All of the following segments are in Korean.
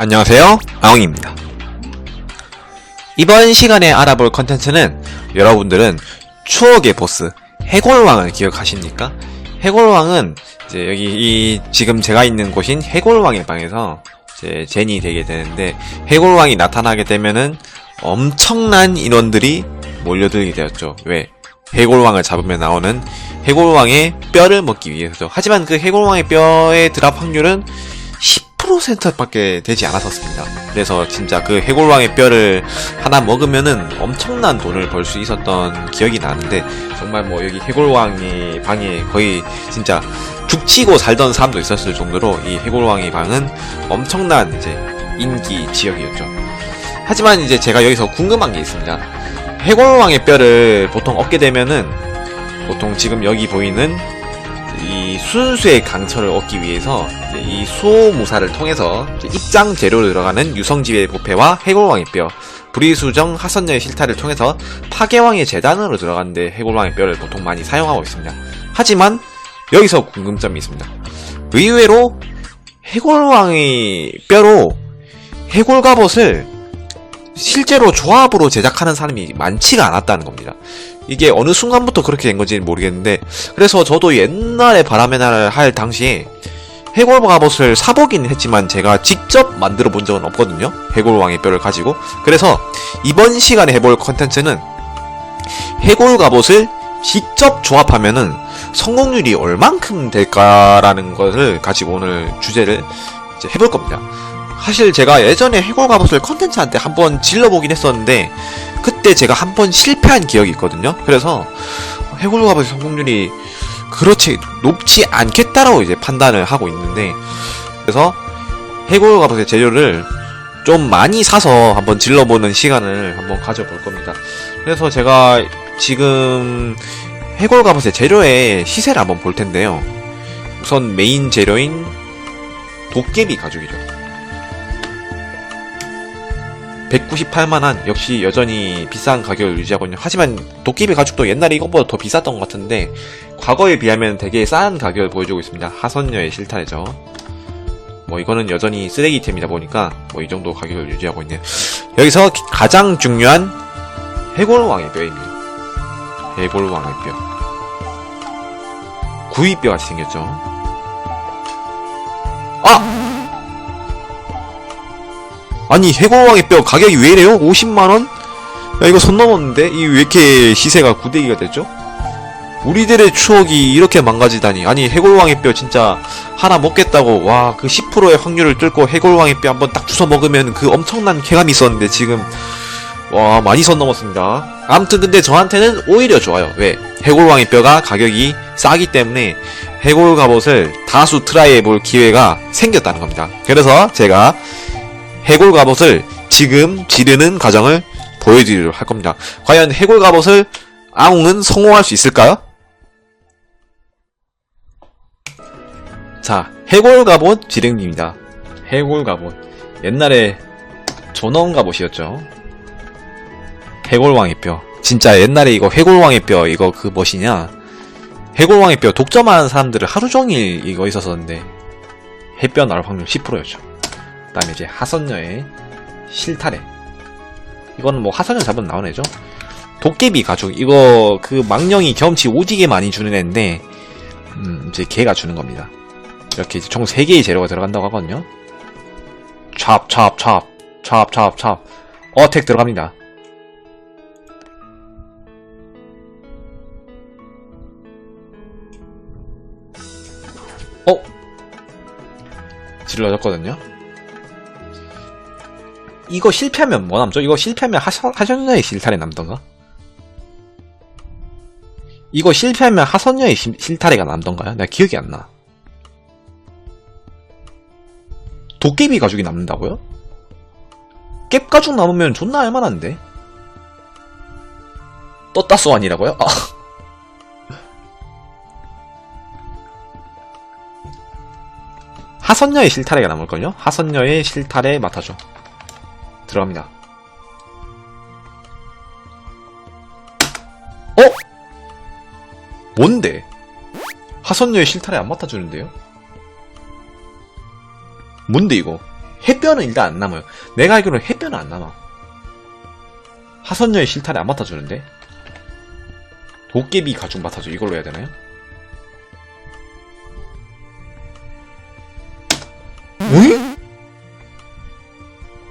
안녕하세요 아웅입니다 이번 시간에 알아볼 컨텐츠는 여러분들은 추억의 보스 해골왕을 기억하십니까? 해골왕은 이제 여기 이 지금 제가 있는 곳인 해골왕의 방에서 이제 젠이 되게 되는데 해골왕이 나타나게 되면은 엄청난 인원들이 몰려들게 되었죠. 왜? 해골왕을 잡으면 나오는 해골왕의 뼈를 먹기 위해서죠. 하지만 그 해골왕의 뼈의 드랍 확률은 10%밖에 되지 않았었습니다. 그래서 진짜 그 해골왕의 뼈를 하나 먹으면은 엄청난 돈을 벌 수 있었던 기억이 나는데 정말 뭐 여기 해골왕의 방에 거의 진짜 죽치고 살던 사람도 있었을 정도로 이 해골왕의 방은 엄청난 이제 인기 지역이었죠. 하지만 이제 제가 여기서 궁금한 게 있습니다. 해골왕의 뼈를 보통 얻게 되면은 보통 지금 여기 보이는 이 순수의 강철을 얻기 위해서 이 수호무사를 통해서 입장 재료로 들어가는 유성지의 부패와 해골왕의 뼈, 불의수정 하선녀의 실타를 통해서 파괴왕의 재단으로 들어가는데 해골왕의 뼈를 보통 많이 사용하고 있습니다. 하지만 여기서 궁금점이 있습니다. 의외로 해골왕의 뼈로 해골 갑옷을 실제로 조합으로 제작하는 사람이 많지가 않았다는 겁니다. 이게 어느 순간부터 그렇게 된 건지는 모르겠는데 그래서 저도 옛날에 바람의 날을 할 당시에 해골 갑옷을 사보긴 했지만 제가 직접 만들어 본 적은 없거든요. 해골왕의 뼈를 가지고 그래서 이번 시간에 해볼 컨텐츠는 해골 갑옷을 직접 조합하면은 성공률이 얼만큼 될까라는 것을 가지고 오늘 주제를 해볼 겁니다. 사실 제가 예전에 해골 갑옷을 컨텐츠한테 한번 질러보긴 했었는데 그때 제가 한 번 실패한 기억이 있거든요. 그래서 해골 갑옷의 성공률이 그렇지 높지 않겠다라고 이제 판단을 하고 있는데 그래서 해골 갑옷의 재료를 좀 많이 사서 한번 질러보는 시간을 한번 가져볼 겁니다. 그래서 제가 지금 해골 갑옷의 재료의 시세를 한번 볼 텐데요. 우선 메인 재료인 도깨비 가죽이죠. 198만원 역시 여전히 비싼 가격을 유지하고 있는. 하지만 도깨비 가죽도 옛날에 이것보다 더 비쌌던 것 같은데 과거에 비하면 되게 싼 가격을 보여주고 있습니다. 하선녀의 실타래죠. 뭐 이거는 여전히 쓰레기템이다 보니까 뭐 이 정도 가격을 유지하고 있네요. 여기서 가장 중요한 해골왕의 뼈입니다. 해골왕의 뼈. 구이뼈 같이 생겼죠. 아! 아니 해골왕의 뼈 가격이 왜 이래요? 50만원? 야 이거 손 넘었는데? 이 왜 이렇게 시세가 구대기가 됐죠? 우리들의 추억이 이렇게 망가지다니 아니 해골왕의 뼈 진짜 하나 먹겠다고 와 그 10%의 확률을 뚫고 해골왕의 뼈 한번 딱 주워 먹으면 그 엄청난 쾌감이 있었는데 지금 와 많이 선 넘었습니다 아무튼 근데 저한테는 오히려 좋아요 왜? 해골왕의 뼈가 가격이 싸기 때문에 해골 갑옷을 다수 트라이 해볼 기회가 생겼다는 겁니다 그래서 제가 해골 갑옷을 지금 지르는 과정을 보여드리도록 할 겁니다. 과연 해골 갑옷을 아웅은 성공할 수 있을까요? 자, 해골 갑옷 지르기입니다. 해골 갑옷. 옛날에 존엄 갑옷이었죠. 해골왕의 뼈. 진짜 옛날에 이거 해골왕의 뼈 이거 그 멋이냐? 해골왕의 뼈 독점하는 사람들을 하루 종일 이거 있었었는데 해뼈 나올 확률 10%였죠. 그 다음에 이제 하선녀의 실타래. 이거는 뭐 하선녀 잡으면 나오는 애죠. 도깨비 가죽. 이거 그 망령이 경험치 오지게 많이 주는 애인데 음 이제 걔가 주는 겁니다. 이렇게 총 3개의 재료가 들어간다고 하거든요. 찹찹찹 찹찹찹. 어택 들어갑니다. 어? 질러졌거든요 이거 실패하면 뭐 남죠? 이거 실패하면 하선, 하선녀의 실타래 남던가? 이거 실패하면 하선녀의 시- 실타래가 남던가요? 내가 기억이 안 나. 도깨비 가죽이 남는다고요? 깹 가죽 남으면 존나 할만한데? 떴다소 아니라고요? 아. 하선녀의 실타래가 남을걸요? 하선녀의 실타래 맡아줘. 들어갑니다. 어? 뭔데? 하선녀의 실타래 안 맡아주는데요? 뭔데 이거? 햇뼈는 일단 안 남아요. 내가 알기로는 햇뼈는 안 남아. 하선녀의 실타래 안 맡아주는데? 도깨비 가죽 맡아줘. 이걸로 해야 되나요? 응?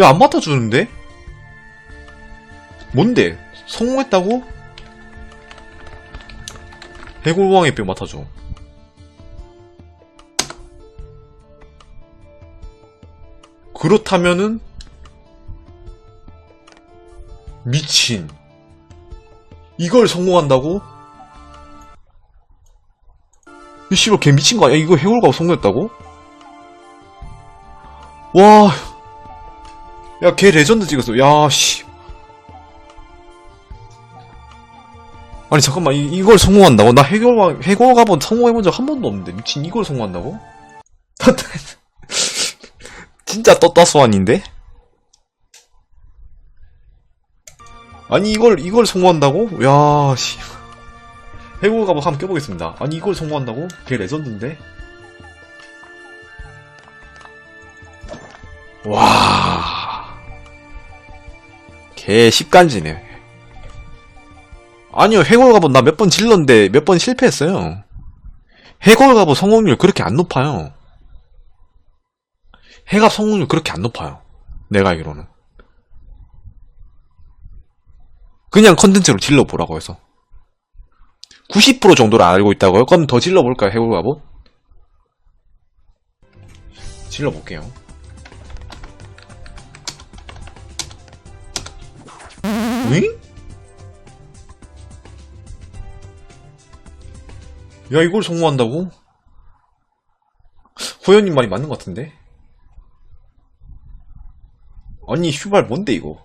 야, 안 맡아주는데? 뭔데? 성공했다고? 해골왕의 뼈 맡아줘. 그렇다면은 미친 이걸 성공한다고? 이 씨발 걔 미친 거 아니야? 이거 해골가고 성공했다고? 와, 야 걔 레전드 찍었어. 야 씨. 아니 잠깐만 이, 이걸 성공한다고? 나 해골가 해골 가본 성공해본 적 한 번도 없는데 미친 이걸 성공한다고? 진짜 떴다 소환인데? 아니 이걸 이걸 성공한다고? 야 씨. 해골 가보 한번 껴보겠습니다. 아니 이걸 성공한다고? 걔 레전드인데? 걔 십간지네. 아니요 해골 가보 나몇 번 질렀는데 몇 번 실패했어요. 해골 가보 성공률 그렇게 안 높아요. 해갑 성공률 그렇게 안 높아요. 내가 알기로는. 그냥 컨텐츠로 질러보라고 해서. 90% 정도를 알고 있다고요? 그럼 더 질러볼까요, 해볼까보? 질러볼게요. 응? 야, 이걸 성공한다고? 호연님 말이 맞는 것 같은데? 아니, 슈발, 뭔데, 이거?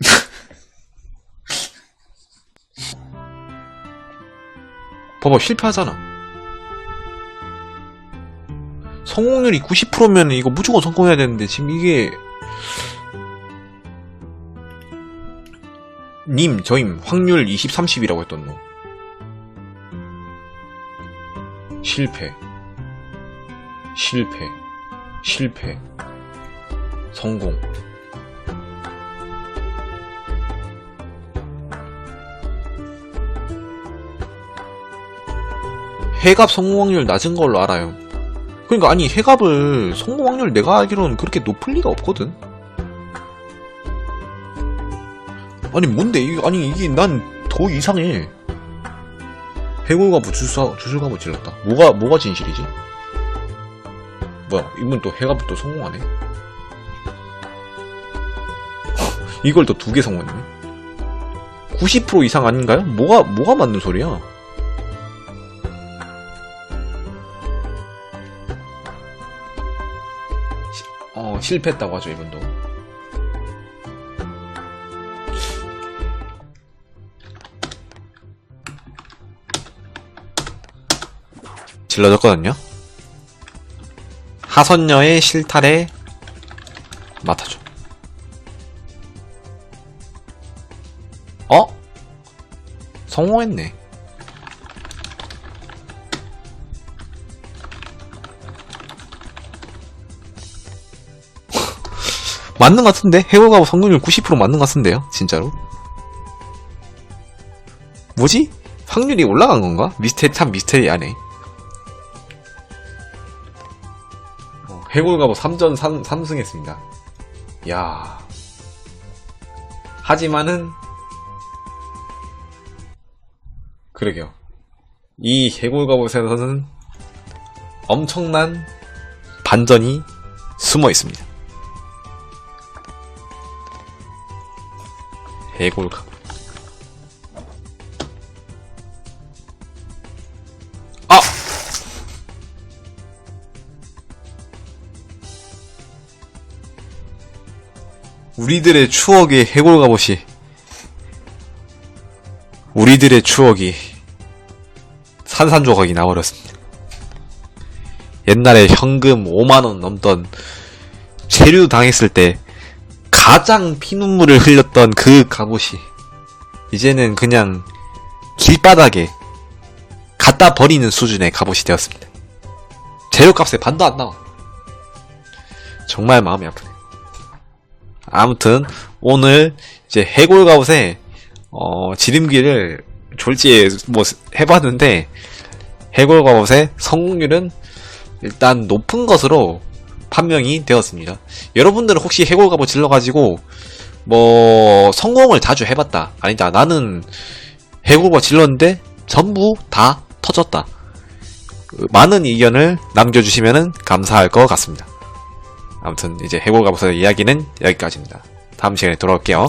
봐봐, 실패하잖아. 성공률이 90%면 이거 무조건 성공해야 되는데, 지금 이게. 님, 저임, 확률 20, 30이라고 했던 놈. 실패. 실패. 실패. 성공. 해갑 성공 확률 낮은 걸로 알아요. 그러니까 아니 해갑을 성공 확률 내가 알기로는 그렇게 높을 리가 없거든. 아니 뭔데 이 아니 이게 난 더 이상해. 해골가부 주술가 주술가부 질렀다. 뭐가 뭐가 진실이지? 뭐야 이분 또 해갑을 또 성공하네. 이걸 또 두 개 성공했네. 90% 이상 아닌가요? 뭐가 뭐가 맞는 소리야? 어, 실패했다고 하죠, 이분도. 질러졌거든요? 하선녀의 실타래 맡아줘. 어? 성공했네. 맞는 것 같은데? 해골가고 성공률 90% 맞는 것 같은데요? 진짜로? 뭐지? 확률이 올라간 건가? 미스테리, 참 미스테리하네. 어, 해골가고 3전 3, 3승 했습니다. 야 하지만은, 그러게요. 이 해골가봇에서는 엄청난 반전이 숨어 있습니다. 해골가. 우리들의 추억의 해골가봇이 우리들의 추억이 산산조각이 나버렸습니다. 옛날에 현금 5만원 넘던 체류 당했을 때 가장 피눈물을 흘렸던 그 갑옷이 이제는 그냥 길바닥에 갖다 버리는 수준의 갑옷이 되었습니다. 재료값에 반도 안 나와. 정말 마음이 아프네요. 아무튼 오늘 이제 해골가웃의 어, 지름길을 졸지에 뭐 해봤는데 해골가웃의 성공률은 일단 높은 것으로 판명이 되었습니다. 여러분들은 혹시 해골가웃 질러가지고 뭐 성공을 자주 해봤다 아니다 나는 해골가 질렀는데 전부 다 터졌다. 그 많은 의견을 남겨주시면 감사할 것 같습니다. 아무튼 이제 해골가부서 이야기는 여기까지입니다. 다음 시간에 돌아올게요.